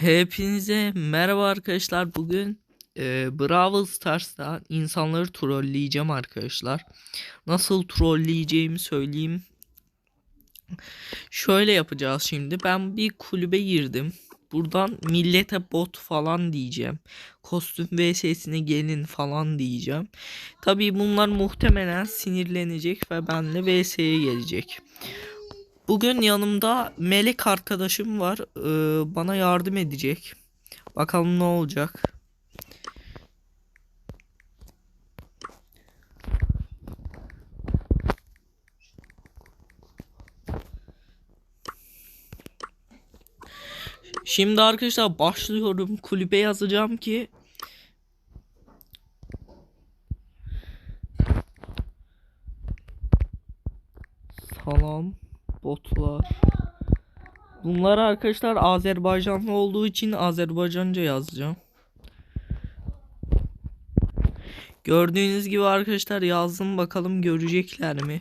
Hepinize merhaba arkadaşlar. Bugün e, Brawl Stars'ta insanları trolleyeceğim arkadaşlar. Nasıl trolleyeceğimi söyleyeyim. Şöyle yapacağız şimdi. Ben bir kulübe girdim. Buradan millete bot falan diyeceğim. Kostüm vs'sine gelin falan diyeceğim. Tabii bunlar muhtemelen sinirlenecek ve benimle vs'ye gelecek. Bugün yanımda Melek arkadaşım var. Ee, bana yardım edecek. Bakalım ne olacak. Şimdi arkadaşlar başlıyorum. Kulübe yazacağım ki Salam botlar. Bunlar arkadaşlar Azerbaycanlı olduğu için Azerbaycanca yazacağım. Gördüğünüz gibi arkadaşlar yazdım bakalım görecekler mi?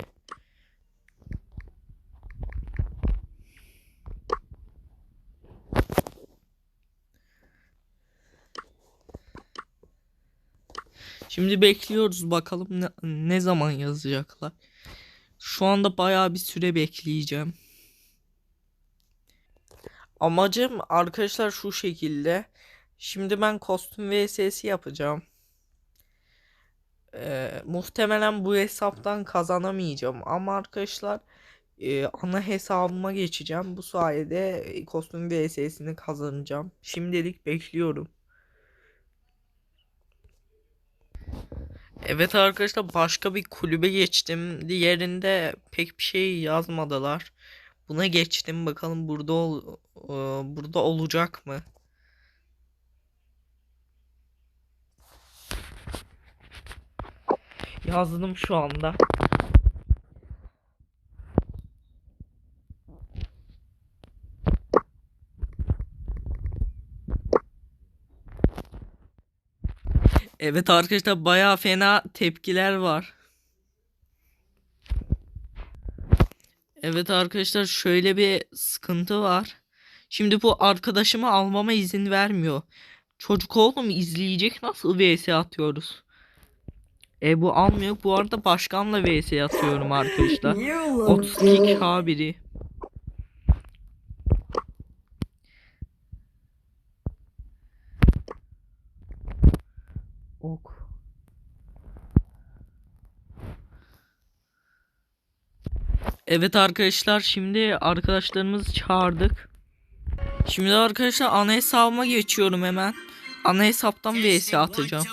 Şimdi bekliyoruz bakalım ne, ne zaman yazacaklar. Şu anda bayağı bir süre bekleyeceğim. Amacım arkadaşlar şu şekilde. Şimdi ben kostüm vs'si yapacağım. Ee, muhtemelen bu hesaptan kazanamayacağım ama arkadaşlar e, ana hesabıma geçeceğim. Bu sayede kostüm vs'sini kazanacağım. Şimdilik bekliyorum. Evet arkadaşlar başka bir kulübe geçtim. Diğerinde pek bir şey yazmadılar. Buna geçtim bakalım burada ol, e, burada olacak mı? Yazdım şu anda. Evet arkadaşlar bayağı fena tepkiler var. Evet arkadaşlar şöyle bir sıkıntı var. Şimdi bu arkadaşımı almama izin vermiyor. Çocuk oğlum izleyecek nasıl vs atıyoruz. E bu almıyor. Bu arada başkanla vs atıyorum arkadaşlar. 32k biri. Ok. Evet arkadaşlar şimdi arkadaşlarımızı çağırdık. Şimdi arkadaşlar ana hesabıma geçiyorum hemen. Ana hesaptan vs atacağım.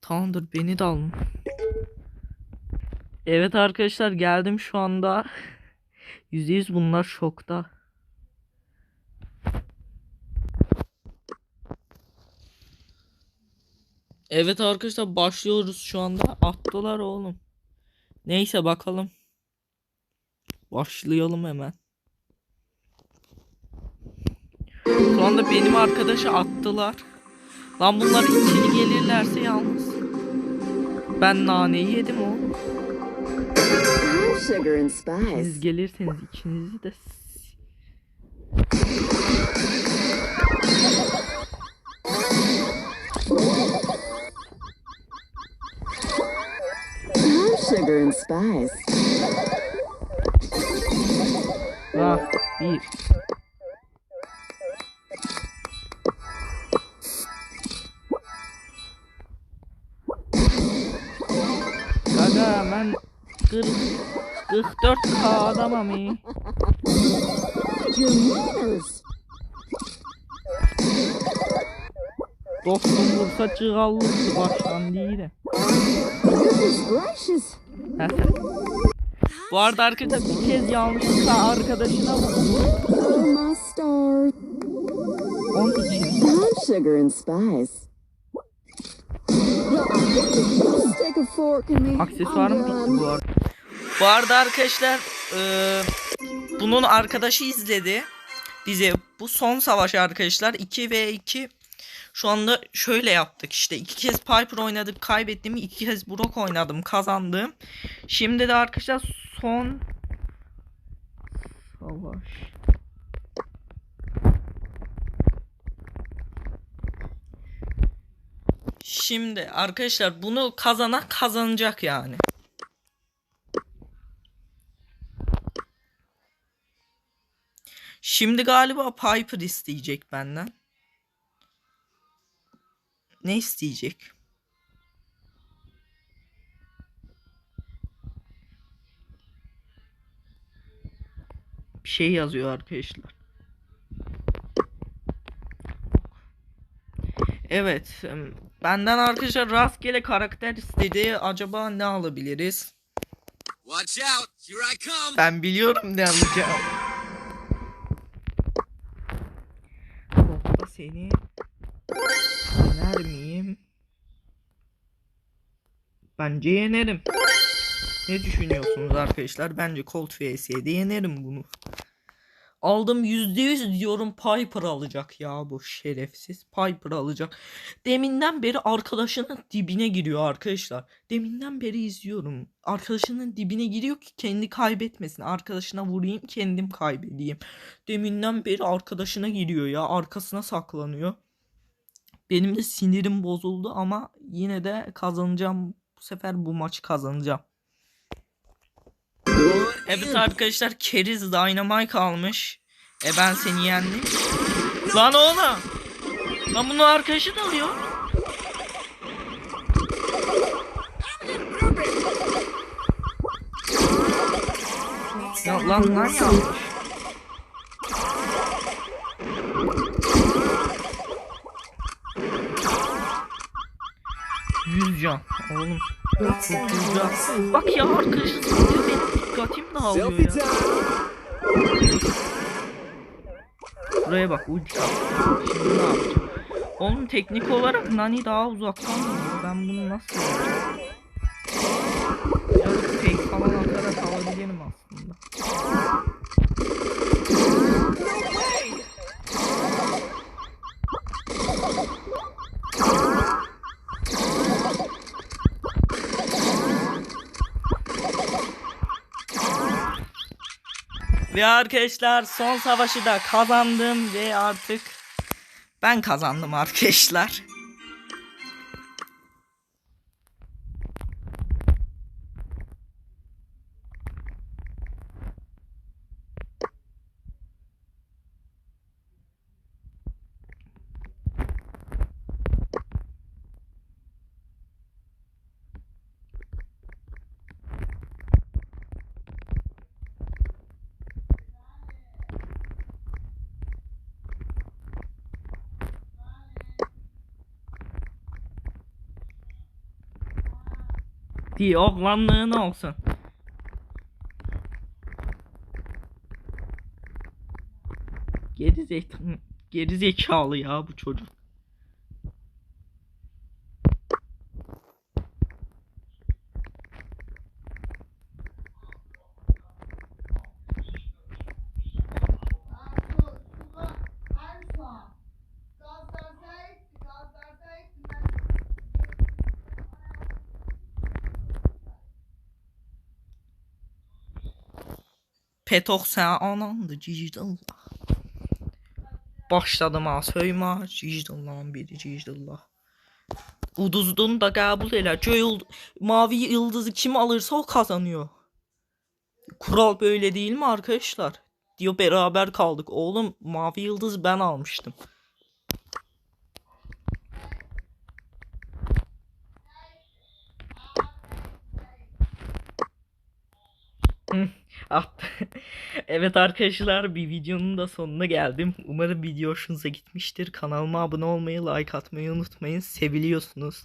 Tamamdır beni de alın. Evet arkadaşlar geldim şu anda. %100 bunlar şokta. Evet arkadaşlar başlıyoruz şu anda. Attılar oğlum. Neyse bakalım. Başlayalım hemen. Şu anda benim arkadaşı attılar. Lan bunlar içeri gelirlerse yalnız. Ben naneyi yedim spice. Siz gelirseniz ikinizi de And spice. Ah, bir. Gaga ben 40 44k adamım iyi. Dostum vursa çığallıktı baştan değil de. Bu arada arkadaşlar bir kez yanlışlıkla arkadaşına. Onun için. Sugar and spice. Stick a fork in me, Aksesuarım bitti bu arada. Bu arada arkadaşlar eee, bunun arkadaşı izledi bize bu son savaş arkadaşlar 2 ve 2 şu anda şöyle yaptık işte iki kez Piper oynadım kaybettim iki kez Brock oynadım kazandım. Şimdi de arkadaşlar son savaş. Şimdi arkadaşlar bunu kazanan kazanacak yani. Şimdi galiba Piper isteyecek benden. Ne isteyecek? Bir şey yazıyor arkadaşlar. Evet. Benden arkadaşlar rastgele karakter istedi. Acaba ne alabiliriz? Watch out! Here I come! Ben biliyorum ne alacağım. Topla seni. Yener miyim? Bence yenerim. Ne düşünüyorsunuz arkadaşlar? Bence Colt vs'de yenerim bunu. Aldım %100 diyorum Piper alacak ya bu şerefsiz. Piper alacak. Deminden beri arkadaşının dibine giriyor arkadaşlar. Deminden beri izliyorum. Arkadaşının dibine giriyor ki kendi kaybetmesin. Arkadaşına vurayım kendim kaybedeyim. Deminden beri arkadaşına giriyor ya. Arkasına saklanıyor. Benim de sinirim bozuldu ama yine de kazanacağım. Bu sefer bu maçı kazanacağım. Evet arkadaşlar keriz Dynamite almış. E ben seni yendim. Lan oğlum. Lan bunu arkadaşı da alıyor. Ya lan lan yanlış. Can oğlum. Bak ya arkadaşı sanıyor benim dikkatim dağılıyor ya. Buraya bak attı. Şimdi ne yapacağım? Oğlum teknik olarak Nani daha uzaktan vuruyor. Ben bunu nasıl yapacağım? Ve arkadaşlar son savaşı da kazandım ve artık ben kazandım arkadaşlar. Diye oğlanlığın olsun. Geri zekalı, geri zekalı ya bu çocuk. Petok sen anandı cicdallah. Başladım ha söyma cicdallahın biri cicdallah. Uduzdun da kabul elə. Göy mavi yıldızı kim alırsa o kazanıyor. Kural böyle değil mi arkadaşlar? Diyor beraber kaldık. Oğlum mavi yıldız ben almıştım. evet arkadaşlar bir videonun da sonuna geldim. Umarım video hoşunuza gitmiştir. Kanalıma abone olmayı, like atmayı unutmayın. Seviliyorsunuz.